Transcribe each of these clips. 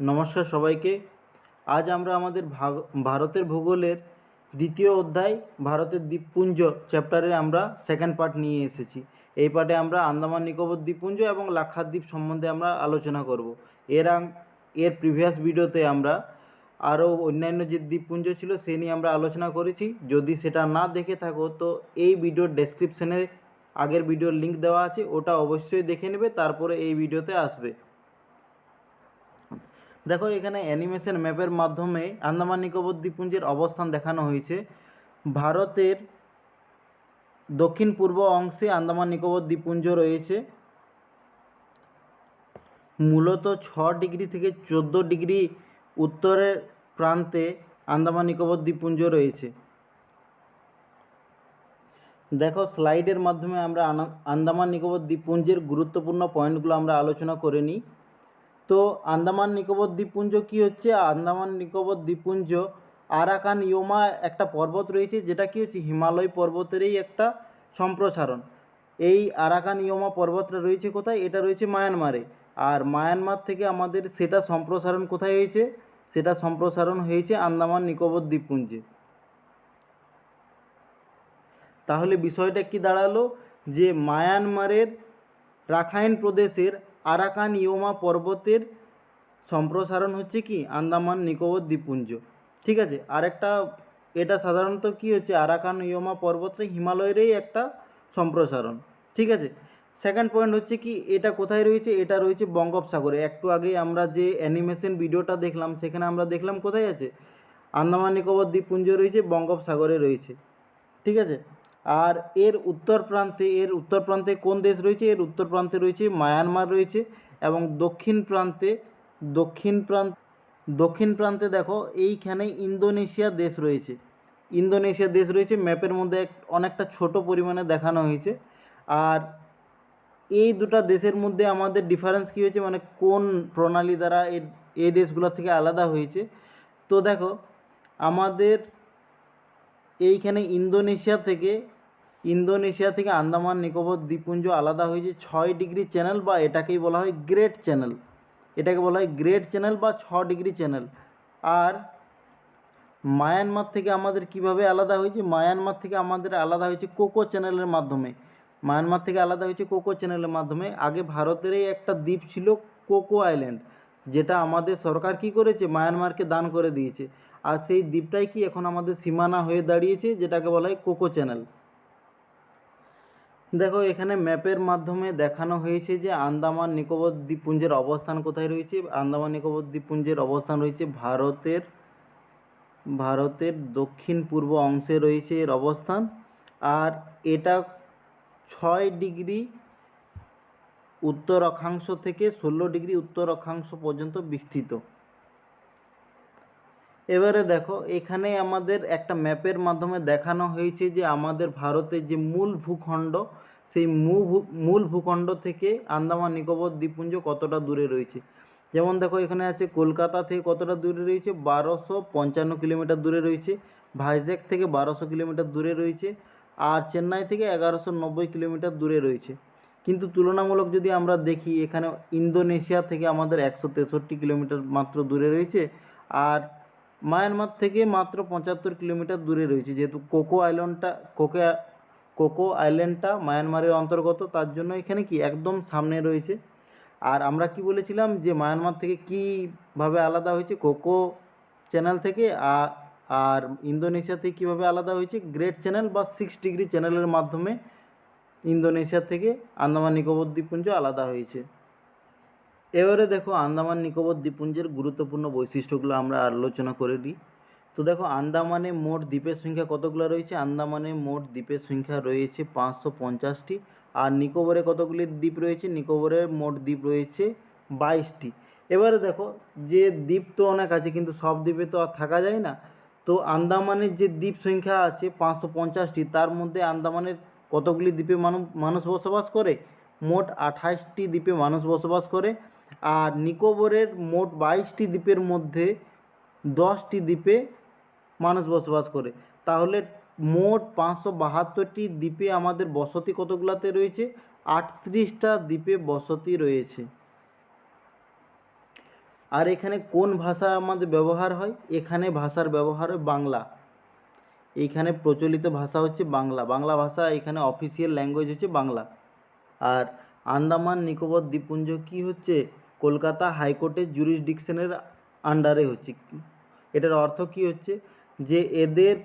নমস্কার সবাইকে। আজ আমরা আমাদের ভারতের ভূগোলের দ্বিতীয় অধ্যায়, ভারতের দ্বীপপুঞ্জ চ্যাপ্টারে আমরা সেকেন্ড পার্ট নিয়ে এসেছি। এই পার্টে আমরা আন্দামান নিকোবর দ্বীপপুঞ্জ এবং লাক্ষাদ্বীপ সম্বন্ধে আমরা আলোচনা করব। এর এর প্রিভিয়াস ভিডিওতে আমরা আরও অন্যান্য যে দ্বীপপুঞ্জ ছিল, সে নিয়ে আমরা আলোচনা করেছি। যদি সেটা না দেখে থাকো, তো এই ভিডিওর ডেসক্রিপশানে আগের ভিডিওর লিঙ্ক দেওয়া আছে, ওটা অবশ্যই দেখে নেবে, তারপরে এই ভিডিওতে আসবে। দেখো, এখানে অ্যানিমেশন ম্যাপের মাধ্যমে আন্দামান নিকোবর দ্বীপপুঞ্জের অবস্থান দেখানো হয়েছে। ভারতের দক্ষিণ পূর্ব অংশে আন্দামান নিকোবর দ্বীপপুঞ্জ রয়েছে। মূলত ছ ডিগ্রি থেকে চোদ্দ ডিগ্রি উত্তরের প্রান্তে আন্দামান নিকোবর দ্বীপপুঞ্জ রয়েছে। দেখো, স্লাইডের মাধ্যমে আমরা আন্দামান নিকোবর দ্বীপপুঞ্জের গুরুত্বপূর্ণ পয়েন্টগুলো আমরা আলোচনা করে নিই। আন্দামান নিকোবর দ্বীপপুঞ্জ কি হচ্ছে? আন্দামান নিকোবর দ্বীপপুঞ্জ, আরাকান ইয়োমা একটা পর্বত রয়েছে, যেটা কি হচ্ছে? হিমালয় পর্বতেরই একটা সম্প্রসারণ। এই আরাকান ইয়োমা পর্বতটা রয়েছে কোথায়? এটা রয়েছে মায়ানমারে। আর মায়ানমার থেকে আমাদের সেটা সম্প্রসারণ কোথায় হয়েছে? সেটা সম্প্রসারণ হয়েছে আন্দামান নিকোবর দ্বীপপুঞ্জে। তাহলে বিষয়টা কি দাঁড়াল? যে মায়ানমারের রাখাইন প্রদেশের আরাকান ইয়োমা পর্বতের সম্প্রসারণ হচ্ছে কি? আন্দামান, নিকোবর, দ্বীপপুঞ্জ। ঠিক আছে? আরেকটা, এটা সাধারণত কি হচ্ছে? আরাকান ইয়োমা পর্বতটা হিমালয়েরই একটা সম্প্রসারণ। ঠিক আছে? সেকেন্ড পয়েন্ট হচ্ছে কি? এটা কোথায় রয়েছে? এটা রয়েছে বঙ্গোপসাগরে। একটু আগে আমরা যে অ্যানিমেশন ভিডিওটা দেখলাম, সেখানে আমরা দেখলাম কোথায় আছে? আন্দামান, নিকোবর, দ্বীপপুঞ্জ রয়েছে, বঙ্গোপসাগরে রয়েছে। ঠিক আছে? আর এর উত্তর প্রান্তে, এর উত্তর প্রান্তে কোন দেশ রয়েছে? এর উত্তর প্রান্তে রয়েছে মায়ানমার রয়েছে এবং দক্ষিণ প্রান্তে, দক্ষিণ প্রান্ত, দক্ষিণ প্রান্তে দেখো এইখানে ইন্দোনেশিয়া দেশ রয়েছে। ইন্দোনেশিয়া দেশ রয়েছে, ম্যাপের মধ্যে এক, অনেকটা ছোট পরিমাণে দেখানো হয়েছে। আর এই দুটা দেশের মধ্যে আমাদের ডিফারেন্স কী হয়েছে? মানে কোন প্রণালী দ্বারা এর, এই দেশগুলো থেকে আলাদা হয়েছে? তো দেখো, আমাদের এইখানে ইন্দোনেশিয়া থেকে ইন্দোনেশিয়া থেকে আন্দামান, নিকোবর, দ্বীপপুঞ্জ আলাদা হয়েছে। ছয় ডিগ্রি চ্যানেল বা এটাকেই বলা হয় গ্রেট চ্যানেল। এটাকে বলা হয় গ্রেট চ্যানেল বা ছ ডিগ্রি চ্যানেল। আর মায়ানমার থেকে আমাদের কীভাবে আলাদা হয়েছে? মায়ানমার থেকে আমাদের আলাদা হয়েছে কোকো চ্যানেলের মাধ্যমে। মায়ানমার থেকে আলাদা হয়েছে কোকো চ্যানেলের মাধ্যমে। আগে ভারতেরই একটা দ্বীপ ছিল কোকো আইল্যান্ড, যেটা আমাদের সরকার কি করেছে? মায়ানমারকে দান করে দিয়েছে। আর সেই দ্বীপটাই কি এখন আমাদের সীমানা হয়ে দাঁড়িয়েছে, যেটাকে বলা হয় কোকো চ্যানেল। দেখো, এখানে ম্যাপের মাধ্যমে দেখানো হয়েছে যে আন্দামান নিকোবর দ্বীপপুঞ্জের অবস্থান কোথায় রয়েছে। আন্দামান নিকোবর দ্বীপপুঞ্জের অবস্থান রয়েছে ভারতের ভারতের দক্ষিণ পূর্ব অংশে রয়েছে এর অবস্থান। আর এটা ছয় ডিগ্রি উত্তর অক্ষাংশ থেকে ষোলো ডিগ্রি উত্তর অক্ষাংশ পর্যন্ত বিস্তৃত। এবারে দেখো এখানে আমাদের একটা ম্যাপের মাধ্যমে দেখানো হয়েছে যে আমাদের ভারতের যে মূল ভূখণ্ড, সেই মূল ভূখণ্ড থেকে আন্দামান, নিকোবর, দ্বীপপুঞ্জ কতটা দূরে রয়েছে? যেমন দেখো, এখানে আছে কলকাতা থেকে কতটা দূরে রয়েছে? বারোশো পঞ্চান্ন কিলোমিটার দূরে রয়েছে ভাইজ্যাক থেকে বারোশো কিলোমিটার দূরে রয়েছে, আর চেন্নাই থেকে এগারোশো নব্বই কিলোমিটার দূরে রয়েছে। কিন্তু তুলনামূলক যদি আমরা দেখি, এখানে ইন্দোনেশিয়া থেকে আমাদের একশো তেষট্টি কিলোমিটার মাত্র দূরে রয়েছে, আর মায়ানমার থেকে মাত্র পঁচাত্তর কিলোমিটার দূরে রয়েছে। যেহেতু কোকো আইল্যান্ডটা, কোকে কোকো আইল্যান্ডটা মায়ানমারের অন্তর্গত, তার জন্য এখানে কি একদম সামনে রয়েছে। আর আমরা কি বলেছিলাম যে মায়ানমার থেকে কীভাবে আলাদা হয়েছে? কোকো চ্যানেল থেকে আর ইন্দোনেশিয়া থেকে কীভাবে আলাদা হয়েছে? গ্রেট চ্যানেল বা সিক্স ডিগ্রি চ্যানেলের মাধ্যমে ইন্দোনেশিয়া থেকে আন্দামান নিকোবর দ্বীপপুঞ্জ আলাদা হয়েছে। এবারে দেখো আন্দামান, নিকোবর দ্বীপপুঞ্জের গুরুত্বপূর্ণ বৈশিষ্ট্যগুলো আমরা আলোচনা করে নিই। তো দেখো আন্দামানে মোট দ্বীপের সংখ্যা কতগুলো রয়েছে? আন্দামানে মোট দ্বীপের সংখ্যা রয়েছে পাঁচশো পঞ্চাশটি আর নিকোবরে কতগুলি দ্বীপ রয়েছে? নিকোবরের মোট দ্বীপ রয়েছে বাইশটি। এবারে দেখো যে দ্বীপ তো অনেক আছে কিন্তু সব দ্বীপে তো আর থাকা যায় না। তো আন্দামানের যে দ্বীপ সংখ্যা আছে পাঁচশো পঞ্চাশটি তার মধ্যে আন্দামানের কতগুলি দ্বীপে মানুষ বসবাস করে? মোট আঠাশটি দ্বীপে মানুষ বসবাস করে। আর নিকোবরের মোট বাইশটি দ্বীপের মধ্যে দশটি দ্বীপে মানুষ বসবাস করে। তাহলে মোট পাঁচশো বাহাত্তরটি দ্বীপে আমাদের বসতি কতগুলাতে রয়েছে? আটত্রিশটা দ্বীপে বসতি রয়েছে। আর এখানে কোন ভাষা আমাদের ব্যবহার হয়? এখানে ভাষার ব্যবহার হয় বাংলা। এইখানে প্রচলিত ভাষা হচ্ছে বাংলা। বাংলা ভাষা এখানে অফিসিয়াল ল্যাঙ্গুয়েজ হচ্ছে বাংলা। আর আন্দামান, নিকোবর দ্বীপপুঞ্জ কি হচ্ছে? কলকাতা হাইকোর্টের জুরিসডিকশনের আন্ডারে হচ্ছে। এটার অর্থ কি হচ্ছে? যে এদের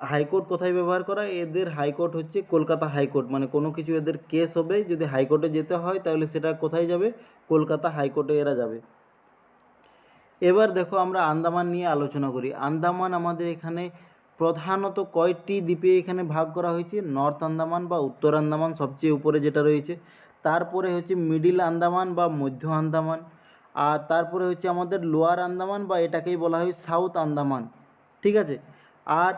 হাইকোর্ট কোথায় ব্যবহার করা? এদের হাইকোর্ট হচ্ছে কলকাতা হাইকোর্ট। মানে কোনো কিছু এদের কেস হবে, যদি হাইকোর্টে যেতে হয়, তাহলে সেটা কোথায় যাবে? কলকাতা হাইকোর্টে এরা যাবে। এবার দেখো আমরা আন্দামান নিয়ে আলোচনা করি। আন্দামান আমাদের এখানে প্রধানত কয়টি দ্বীপে এখানে ভাগ করা হয়েছে? নর্থ আন্দামান বা উত্তর আন্দামান সবচেয়ে উপরে যেটা রয়েছে। তারপরে হচ্ছে মিডিল আন্দামান বা মধ্য আন্দামান। আর তারপরে হচ্ছে আমাদের লোয়ার আন্দামান বা এটাকেই বলা হয় সাউথ আন্দামান। ঠিক আছে? আর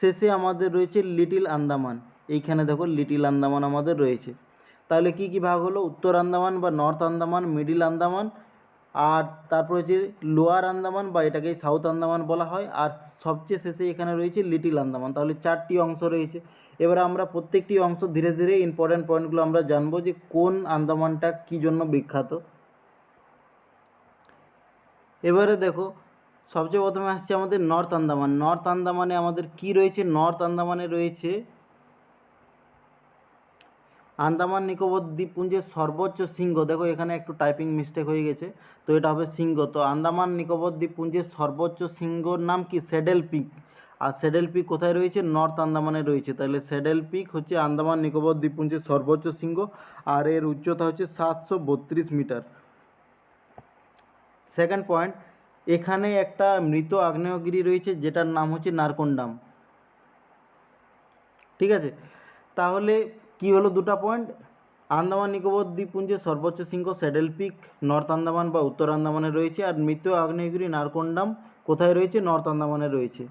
শেষে আমাদের রয়েছে লিটিল আন্দামান। এইখানে দেখো লিটিল আন্দামান আমাদের রয়েছে। তাহলে কি কি ভাগ হলো? উত্তর আন্দামান বা নর্থ আন্দামান, মিডিল আন্দামান আর তারপর হচ্ছে লোয়ার আন্দামান বা এটাকেই সাউথ আন্দামান বলা হয়, আর সবচেয়ে শেষে এখানে রয়েছে লিটিল আন্দামান। তাহলে চারটি অংশ রয়েছে। এবার আমরা প্রত্যেকটি অংশ ধীরে ধীরে ইম্পর্ট্যান্ট পয়েন্টগুলো আমরা জানব যে কোন আন্দামানটা কী জন্য বিখ্যাত। এবারে দেখো, সবচেয়ে প্রথমে আসছে আমাদের নর্থ আন্দামান। নর্থ আন্দামানে আমাদের কি রয়েছে? নর্থ আন্দামানে রয়েছে আন্দামান নিকোবর দ্বীপপুঞ্জের সর্বোচ্চ শৃঙ্গ। দেখো, এখানে একটু টাইপিং মিস্টেক হয়ে গেছে, তো এটা হবে শৃঙ্গ। তো আন্দামান নিকোবর দ্বীপপুঞ্জের সর্বোচ্চ শৃঙ্গর নাম কি? স্যাডেল পিক আর স্যাডেল পিক কোথায় রয়েছে? নর্থ আন্দামানে রয়েছে। তাহলে স্যাডেল পিক হচ্ছে আন্দামান নিকোবর দ্বীপপুঞ্জের সর্বোচ্চ শৃঙ্গ, আর এর উচ্চতা হচ্ছে সাতশো বত্রিশ মিটার। সেকেন্ড পয়েন্ট এখানে একটা মৃত আগ্নেয়গিরি রয়েছে, যেটার নাম হচ্ছে নারকন্ডাম। ঠিক আছে? তাহলে কি হলো দুটো পয়েন্ট আন্দামান, নিকোবর দ্বীপপুঞ্জের সর্বোচ্চ শৃঙ্গ স্যাডেল পিক নর্থ আন্দামান বা উত্তর আন্দামানে রয়েছে আর মৃত আগ্নেয়গিরি নারকন্ডাম কোথায় রয়েছে? নর্থ আন্দামানে রয়েছে।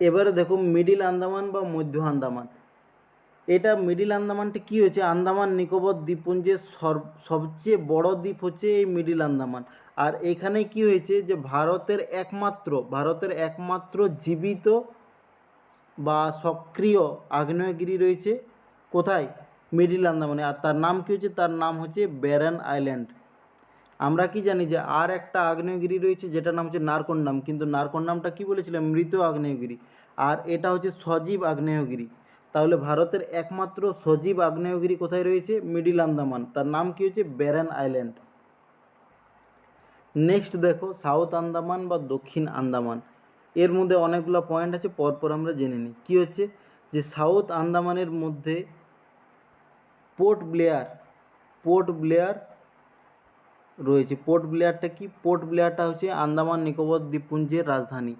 এবারে দেখো মিডিল আন্দামান বা মধ্য আন্দামান। এটা মিডিল আন্দামানটি কী হয়েছে? আন্দামান, নিকোবর দ্বীপপুঞ্জের সবচেয়ে বড় দ্বীপ হচ্ছে এই মিডিল আন্দামান। আর এখানে কি হয়েছে যে ভারতের একমাত্র ভারতের একমাত্র জীবিত বা সক্রিয় আগ্নেয়গিরি রয়েছে, কোথায়? মিডিল আন্দামানে আর তার নাম কী হচ্ছে? তার নাম হচ্ছে ব্যারান আইল্যান্ড। আমরা কি জানি যে আর একটা আগ্নেয়গিরি রয়েছে, যেটার নাম হচ্ছে নারকন্ডাম, কিন্তু নারকন্ডামটা কি বলেছিলাম মৃত আগ্নেয়গিরি। আর এটা হচ্ছে সজীব আগ্নেয়গিরি। তাহলে ভারতের একমাত্র সজীব আগ্নেয়গিরি কোথায় রয়েছে? মিডিল আন্দামান তার নাম কি হচ্ছে? Barren Island. নেক্সট দেখো, সাউথ আন্দামান বা দক্ষিণ আন্দামান। এর মধ্যে অনেকগুলো পয়েন্ট আছে, পরপর আমরা জেনে নিই। কী হচ্ছে? যে সাউথ আন্দামানের মধ্যে পোর্ট ব্লেয়ার পোর্ট ব্লেয়ার রয়েছে। পোর্ট ব্লেয়ারটা কি? পোর্ট ব্লেয়ারটা হচ্ছে আন্দামান নিকোবর দ্বীপপুঞ্জের রাজধানী।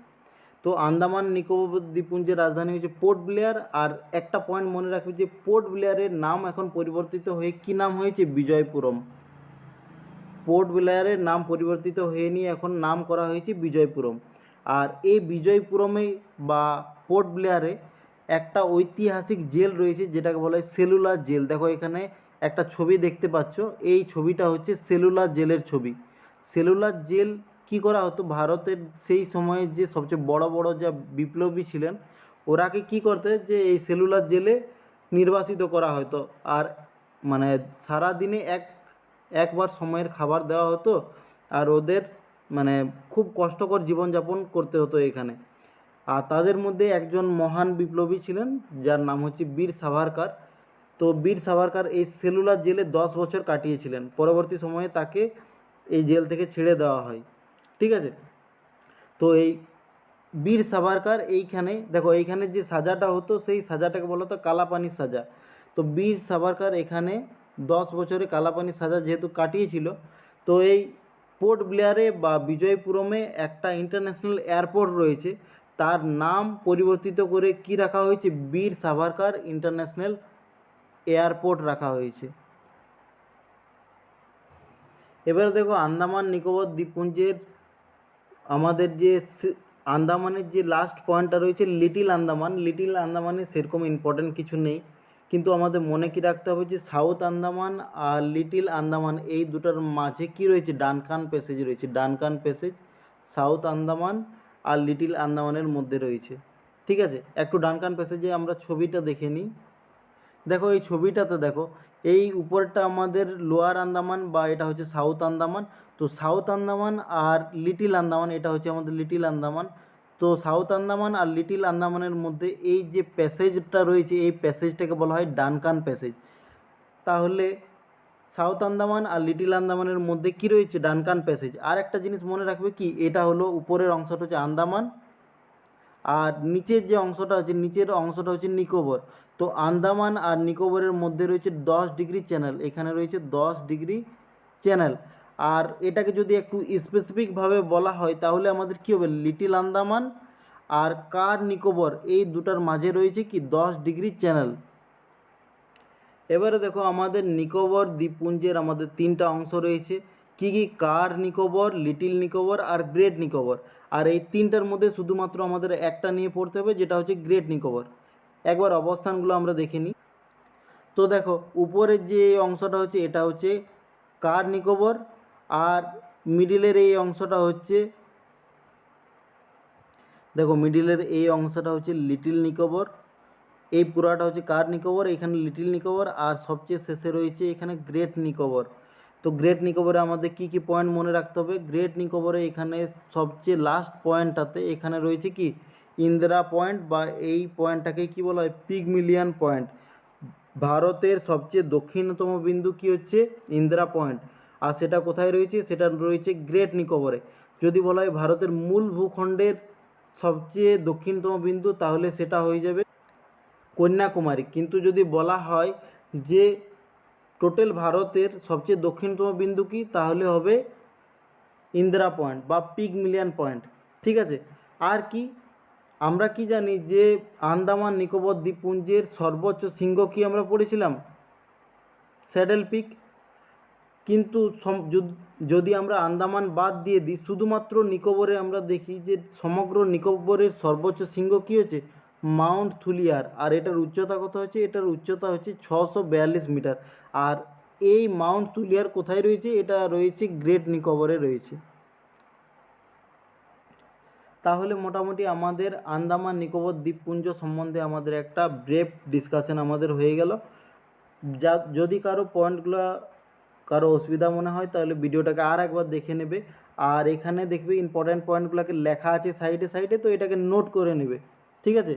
তো আন্দামান নিকোবর দ্বীপপুঞ্জের রাজধানী হচ্ছে পোর্ট ব্লেয়ার, আর একটা পয়েন্ট মনে রাখবে যে পোর্ট ব্লেয়ারের নাম এখন পরিবর্তিত হয়ে কী নাম হয়েছে? বিজয়পুরম। পোর্ট ব্লেয়ারের নাম পরিবর্তিত হয়ে নিয়ে এখন নাম করা হয়েছে বিজয়পুরম। আর এই বিজয়পুরমে বা পোর্ট ব্লেয়ারে একটা ঐতিহাসিক জেল রয়েছে, যেটাকে বলা হয় সেলুলার জেল। দেখো এখানে একটা ছবি দেখতে পাচ্ছ, এই ছবিটা হচ্ছে সেলুলার জেলের ছবি। সেলুলার জেল কি করা হতো? ভারতের সেই সময়ে যে সবচেয়ে বড় বড় যা বিপ্লবী ছিলেন, ওরাকে কি করতে যে এই সেলুলার জেলে নির্বাসিত করা হতো। আর মানে সারা দিনে এক, একবার সময়ের খাবার দেওয়া হতো, আর ওদের মানে খুব কষ্টকর জীবনযাপন করতে হতো এখানে। আর তাদের মধ্যে একজন মহান বিপ্লবী ছিলেন, যার নাম হচ্ছে বীর সাভারকার। তো বীর সাভারকার এই সেলুলার জেলে দশ বছর কাটিয়েছিলেন। পরবর্তী সময়ে তাকে এই জেল থেকে ছেড়ে দেওয়া হয়। ঠিক আছে? তো এই বীর সাভারকার এইখানে, দেখো এইখানে যে সাজাটা হতো, সেই সাজাটাকে বলা হতো কালাপানির সাজা। তো বীর সাভারকার এখানে দশ বছরে কালাপানির সাজা যেহেতু কাটিয়েছিল, তো এই পোর্ট ব্লেয়ারে বা বিজয়পুরমে একটা ইন্টারন্যাশনাল এয়ারপোর্ট রয়েছে। তার নাম পরিবর্তিত করে কি রাখা হয়েছে? বীর সাভারকার ইন্টারন্যাশনাল এয়ারপোর্ট রাখা হয়েছে। এবার দেখো, আন্দামান নিকোবর দ্বীপপুঞ্জের আমাদের যে আন্দামানের যে লাস্ট পয়েন্টটা রয়েছে লিটিল আন্দামান। লিটিল আন্দামানে সেরকম ইম্পর্ট্যান্ট কিছু নেই। কিন্তু আমাদের মনে কি রাখতে হবে যে সাউথ আন্দামান আর লিটিল আন্দামান এই দুটার মাঝে কি রয়েছে? ডানকান প্যাসেজ রয়েছে। ডানকান প্যাসেজ, সাউথ আন্দামান আর লিটিল আন্দামানের মধ্যে রয়েছে। ঠিক আছে? একটু ডানকান প্যাসেজে আমরা ছবিটা দেখে নিই। দেখো, এই ছবিটাতে দেখো, এই উপরটা আমাদের লোয়ার আন্দামান বা এটা হচ্ছে সাউথ আন্দামান। তো সাউথ আন্দামান আর লিটিল আন্দামান, এটা হচ্ছে আমাদের লিটিল আন্দামান। তো সাউথ আন্দামান আর লিটিল আন্দামানের মধ্যে এই যে প্যাসেজটা রয়েছে, এই প্যাসেজটাকে বলা হয় ডানকান প্যাসেজ। তাহলে সাউথ আন্দামান আর লিটিল আন্দামানের মধ্যে কি রয়েছে? Duncan passage. আর একটা জিনিস মনে রাখবে কি, এটা হলো উপরের অংশটা হচ্ছে আন্দামান, আর নিচের যে অংশটা হচ্ছে, নিচের অংশটা হচ্ছে নিকোবর। তো আন্দামান আর নিকোবরের মধ্যে রয়েছে দশ ডিগ্রি চ্যানেল, এখানে রয়েছে দশ ডিগ্রি চ্যানেল। আর এটাকে যদি একটু স্পেসিফিকভাবে বলা হয়, তাহলে আমাদের কী হবে? লিটিল আন্দামান আর কার নিকোবর এই দুটার মাঝে রয়েছে কি? দশ ডিগ্রি চ্যানেল এবারে দেখো আমাদের নিকোবর দ্বীপপুঞ্জের আমাদের তিনটা অংশ রয়েছে। কি কি? কার নিকোবর লিটিল নিকোবর আর গ্রেট নিকোবর আর এই তিনটার মধ্যে শুধুমাত্র আমাদের একটা নিয়ে পড়তে হবে, যেটা হচ্ছে গ্রেট নিকোবর একবার অবস্থানগুলো আমরা দেখে নিই। তো দেখো, উপরের যে অংশটা হচ্ছে, এটা হচ্ছে কার নিকোবর আর মিডিলের এই অংশটা হচ্ছে, দেখো মিডিলের এই অংশটা হচ্ছে লিটিল নিকোবর, এই পুরাটা হচ্ছে কার নিকোবর? এখানে লিটিল নিকোবর আর সবচেয়ে শেষে রয়েছে এখানে গ্রেট নিকোবর। তো গ্রেট নিকোবরে আমাদের কি কি পয়েন্ট মনে রাখতে হবে? গ্রেট নিকোবরে এখানে সবচেয়ে লাস্ট পয়েন্টটাতে এখানে রয়েছে কি? ইন্দিরা পয়েন্ট বা এই পয়েন্টটাকে কি বলা হয়? পিগমিলিয়ান পয়েন্ট ভারতের সবচেয়ে দক্ষিণতম বিন্দু কি হচ্ছে? ইন্দিরা পয়েন্ট আর সেটা কোথায় রয়েছে? সেটা রয়েছে গ্রেট নিকোবরে যদি বলা হয় ভারতের মূল ভূখণ্ডের সবচেয়ে দক্ষিণতম বিন্দু, তাহলে সেটা হয়ে যাবে কন্যাকুমারী। কিন্তু যদি বলা হয় যে টোটাল ভারতের সবচেয়ে দক্ষিণতম বিন্দু কি, তাহলে হবে ইন্দিরা পয়েন্ট বা পিক মিলিয়ন পয়েন্ট। ঠিক আছে? আর কি? আমরা কি জানি যে আন্দামান নিকোবর দ্বীপপুঞ্জের সর্বোচ্চ শৃঙ্গ কি আমরা পড়েছিলাম? স্যাডেল পিক কিন্তু যদ- আমরা আন্দামান বাদ দিয়ে দিই, শুধুমাত্র নিকোবরে আমরা দেখি যে সমগ্র নিকোবরের সর্বোচ্চ শৃঙ্গ কী হচ্ছে মাউন্ট থুলিয়ার। আর এটার উচ্চতা কত হচ্ছে এটার উচ্চতা হচ্ছে ছশো বিয়াল্লিশ মিটার। আর এই মাউন্ট থুলিয়ার কোথায় রয়েছে? এটা রয়েছে গ্রেট নিকোবরে রয়েছে। তাহলে মোটামুটি আমাদের আন্দামান নিকোবর দ্বীপপুঞ্জ সম্বন্ধে আমাদের একটা ব্রেফ ডিসকাশন আমাদের হয়ে গেল। যা যদি কারও পয়েন্টগুলো কারও অসুবিধা মনে হয়, তাহলে ভিডিওটাকে আর একবার দেখে নেবে। আর এখানে দেখবে ইম্পর্ট্যান্ট পয়েন্টগুলোকে লেখা আছে সাইডে সাইডে তো এটাকে নোট করে নেবে। ঠিক আছে?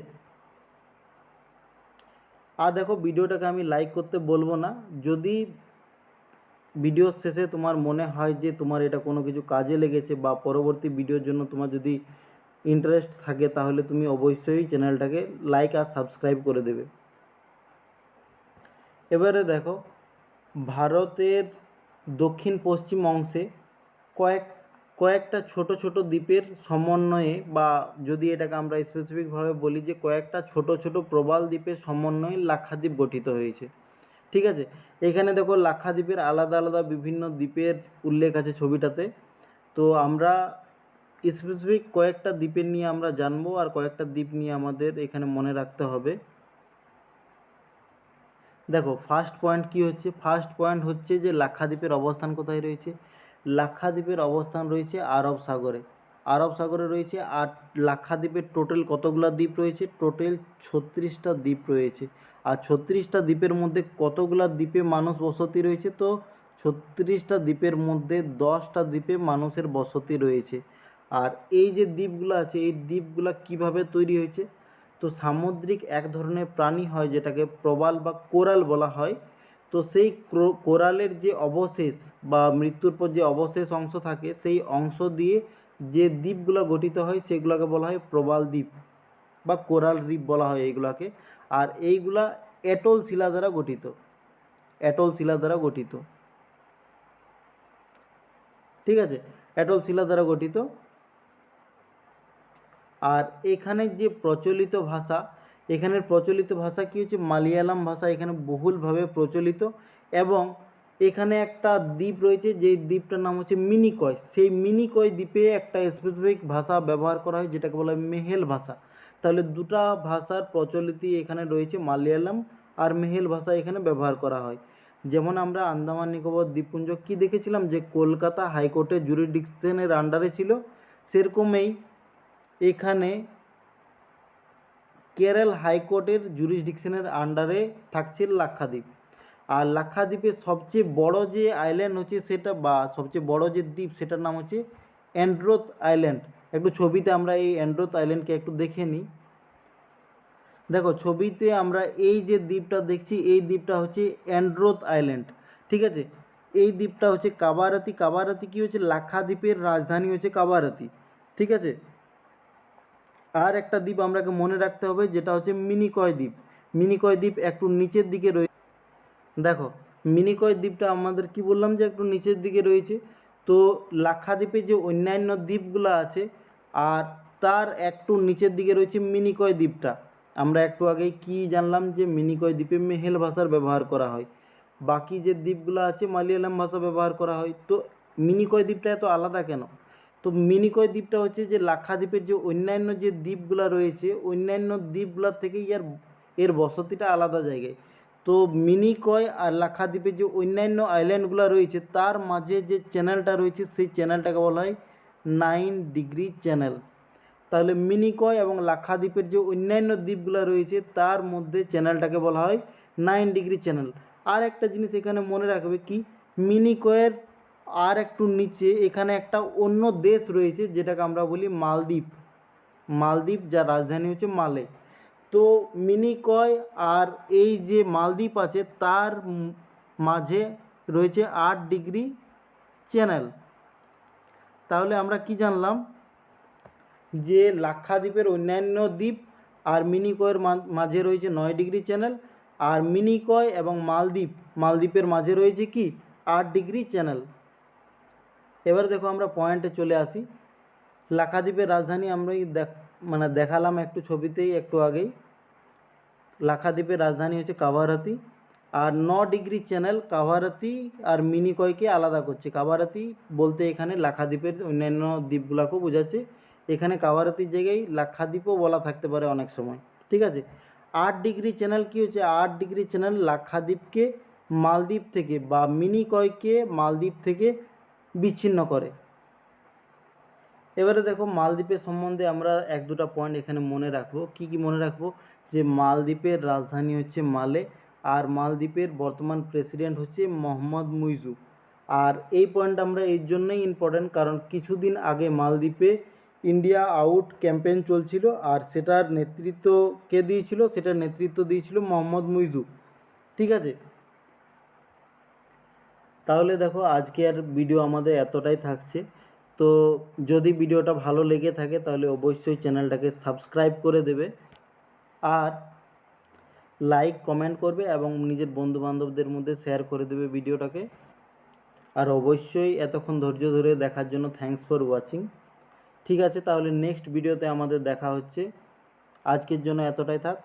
আর দেখো, ভিডিওটাকে আমি লাইক করতে বলব না। যদি ভিডিওর শেষে তোমার মনে হয় যে তোমার এটা কোনো কিছু কাজে লেগেছে বা পরবর্তী ভিডিওর জন্য তোমার যদি ইন্টারেস্ট থাকে, তাহলে তুমি অবশ্যই চ্যানেলটাকে লাইক আর সাবস্ক্রাইব করে দেবে। এবারে দেখো ভারতের দক্ষিণ পশ্চিম অংশে কয়েক, কয়েকটা ছোট ছোট দ্বীপের সমন্বয়ে বা যদি এটাকে আমরা স্পেসিফিকভাবে বলি যে কয়েকটা ছোট ছোট প্রবাল দ্বীপের সমন্বয়ে লাক্ষাদ্বীপ গঠিত হয়েছে। ঠিক আছে? এখানে দেখো লাক্ষাদ্বীপের আলাদা আলাদা বিভিন্ন দ্বীপের উল্লেখ আছে ছবিটাতে। তো আমরা স্পেসিফিক কয়েকটা দ্বীপের নিয়ে আমরা জানব আর কয়েকটা দ্বীপ নিয়ে আমাদের এখানে মনে রাখতে হবে। দেখো ফার্স্ট পয়েন্ট কি হচ্ছে? ফার্স্ট পয়েন্ট হচ্ছে যে লাক্ষাদ্বীপের অবস্থান কোথায় রয়েছে? লাক্ষাদ্বীপের অবস্থান রয়েছে আরব সাগরে। আরব সাগরে রয়েছে আর লাক্ষাদ্বীপের টোটাল কতগুলো দ্বীপ রয়েছে? টোটাল ছত্রিশটা দ্বীপ রয়েছে। আর ছত্রিশটা দ্বীপের মধ্যে কতগুলো দ্বীপে মানুষ বসতি রয়েছে? তো ছত্রিশটা দ্বীপের মধ্যে দশটা দ্বীপে মানুষের বসতি রয়েছে। আর এই যে দ্বীপগুলো আছে, এই দ্বীপগুলো কীভাবে তৈরি হয়েছে? তো সামুদ্রিক এক ধরনের প্রাণী হয় যেটাকে প্রবাল বা কোরাল বলা হয়। তো সেই কোরালের যে অবশেষ বা মৃত্যুর পর যে অবশেষ অংশ থাকে, সেই অংশ দিয়ে যে দ্বীপগুলো গঠিত হয়, সেগুলোকে বলা হয় প্রবাল দ্বীপ বা কোরাল দ্বীপ বলা হয় এইগুলাকে। আর এইগুলা এটল শিলা দ্বারা গঠিত। এটল শিলা দ্বারা গঠিত। ঠিক আছে? এটল শিলা দ্বারা গঠিত। আর এখানে যে প্রচলিত ভাষা, এখানের প্রচলিত ভাষা কী হচ্ছে? মালয়ালাম ভাষা এখানে বহুলভাবে প্রচলিত এবং এখানে একটা দ্বীপ রয়েছে, যেই দ্বীপটার নাম হচ্ছে মিনিকয়। সেই মিনিকয় দ্বীপে একটা স্পেসিফিক ভাষা ব্যবহার করা হয়, যেটাকে বলা হয় মেহেল ভাষা। তাহলে দুটা ভাষার প্রচলিতই এখানে রয়েছে, মালয়ালাম আর মেহেল ভাষা এখানে ব্যবহার করা হয়। যেমন আমরা আন্দামান নিকোবর দ্বীপপুঞ্জ কী দেখেছিলাম? যে কলকাতা হাইকোর্টের জুরিডিকশনের আন্ডারে ছিল, সেরকমই এখানে কেরল হাইকোর্টের জুরিসডিকশনের আন্ডারে থাকছে লাক্ষাদ্বীপ। আর লাক্ষাদ্বীপের সবচেয়ে বড় যে আইল্যান্ড হচ্ছে সেটা বা সবচেয়ে বড় যে দ্বীপ সেটার নাম হচ্ছে অ্যান্ড্রোথ আইল্যান্ড একটু ছবিতে আমরা এই অ্যান্ড্রোথ আইল্যান্ডকে একটু দেখে নিই। দেখো, ছবিতে আমরা এই যে দ্বীপটা দেখছি, এই দ্বীপটা হচ্ছে অ্যান্ড্রোথ আইল্যান্ড ঠিক আছে? এই দ্বীপটা হচ্ছে কাবারাতি। কাবারাতি কি হচ্ছে? লাক্ষাদ্বীপের রাজধানী হচ্ছে কাবারাতি। ঠিক আছে? আর একটা দ্বীপ আমরাকে মনে রাখতে হবে, যেটা হচ্ছে মিনিকয় দ্বীপ। মিনিকয় দ্বীপ একটু নিচের দিকে রয়েছে দেখো, মিনিকয় দ্বীপটা আমাদের কি বললাম যে একটু নিচের দিকে রয়েছে? তো লাক্ষাদ্বীপে যে অন্যান্য দ্বীপগুলো আছে, আর তার একটু নিচের দিকে রয়েছে মিনিকয় দ্বীপটা। আমরা একটু আগেই কি জানলাম যে মিনিকয় দ্বীপে মেহেল ভাষার ব্যবহার করা হয়। বাকি যে দ্বীপগুলো আছে মালয়ালম ভাষা ব্যবহার করা হয়। তো মিনিকয় দ্বীপটা এত আলাদা কেন? তো মিনিকয় দ্বীপটা হচ্ছে যে লাক্ষাদ্বীপের যে অন্যান্য যে দ্বীপগুলো রয়েছে, অন্যান্য দ্বীপগুলোর থেকে এর এর বসতিটা আলাদা জায়গায়। তো মিনিকয় আর লাক্ষাদ্বীপের যে অন্যান্য আইল্যান্ডগুলো রয়েছে, তার মাঝে যে চ্যানেলটা রয়েছে, সেই চ্যানেলটাকে বলা হয় নাইন ডিগ্রি চ্যানেল তাহলে মিনিকয় এবং লাক্ষাদ্বীপের যে অন্যান্য দ্বীপগুলো রয়েছে, তার মধ্যে চ্যানেলটাকে বলা হয় নাইন ডিগ্রি চ্যানেল আর একটা জিনিস এখানে মনে রাখবে কি, মিনিকয়ের আর একটু নিচে এখানে একটা অন্য দেশ রয়েছে, যেটাকে আমরা বলি মালদ্বীপ। মালদ্বীপ, যার রাজধানী হচ্ছে মালে। তো মিনিকয় আর এই যে মালদ্বীপ আছে, তার মাঝে রয়েছে আট ডিগ্রি চ্যানেল। তাহলে আমরা কি জানলাম? যে লাক্ষাদ্বীপের অন্যান্য দ্বীপ আর মিনিকয়ের মাঝে রয়েছে নয় ডিগ্রি চ্যানেল, আর মিনিকয় এবং মালদ্বীপ, মালদ্বীপের মাঝে রয়েছে কি? আট ডিগ্রি চ্যানেল। এবার দেখো আমরা পয়েন্টে চলে আসি। লাক্ষাদ্বীপের রাজধানী আমরা দেখ মানে দেখালাম একটু ছবিতেই, একটু আগেই। লাক্ষাদ্বীপের রাজধানী হচ্ছে কাভারাতি। আর ন ডিগ্রি চ্যানেল কাভারাতি আর মিনিকয়কে আলাদা করছে। কাভারাতি বলতে এখানে লাক্ষাদ্বীপের অন্যান্য দ্বীপগুলোকেও বোঝাচ্ছে। এখানে কাভারাতির জায়গায় লাক্ষাদ্বীপও বলা থাকতে পারে অনেক সময়। ঠিক আছে? আট ডিগ্রি চ্যানেল কী হচ্ছে? আট ডিগ্রি চ্যানেল লাক্ষাদ্বীপকে মালদ্বীপ থেকে বা মিনিকয়কে মালদ্বীপ থেকে বিচ্ছিন্ন করে। এবারে দেখো মালদ্বীপের সম্বন্ধে আমরা এক দুটা পয়েন্ট এখানে মনে রাখব। কি কি মনে রাখব? যে মালদ্বীপের রাজধানী হচ্ছে মালে, আর মালদ্বীপের বর্তমান প্রেসিডেন্ট হচ্ছে মোহাম্মদ মুইজু। আর এই পয়েন্ট আমরা এই জন্যই ইম্পর্ট্যান্ট কারণ কিছুদিন আগে মালদ্বীপে ইন্ডিয়া আউট ক্যাম্পেইন চলছিল, আর সেটার নেতৃত্ব কে দিয়েছিল? সেটার নেতৃত্ব দিয়েছিল মোহাম্মদ মুইজু। ঠিক আছে? তাহলে দেখো আজকে আর ভিডিও আমাদের এতটাই থাকছে। তো যদি ভিডিওটা ভালো লেগে থাকে তাহলে অবশ্যই চ্যানেলটাকে সাবস্ক্রাইব করে দেবে। আর লাইক কমেন্ট করবে এবং নিজের বন্ধু বান্ধবদের মধ্যে শেয়ার করে দেবে ভিডিওটাকে আর অবশ্যই এতক্ষণ ধৈর্য ধরে দেখার জন্য থ্যাঙ্কস ফর ওয়াচিং ঠিক আছে, তাহলে নেক্সট ভিডিওতে আমাদের দেখা হচ্ছে। আজকের জন্য এতটাই থাক।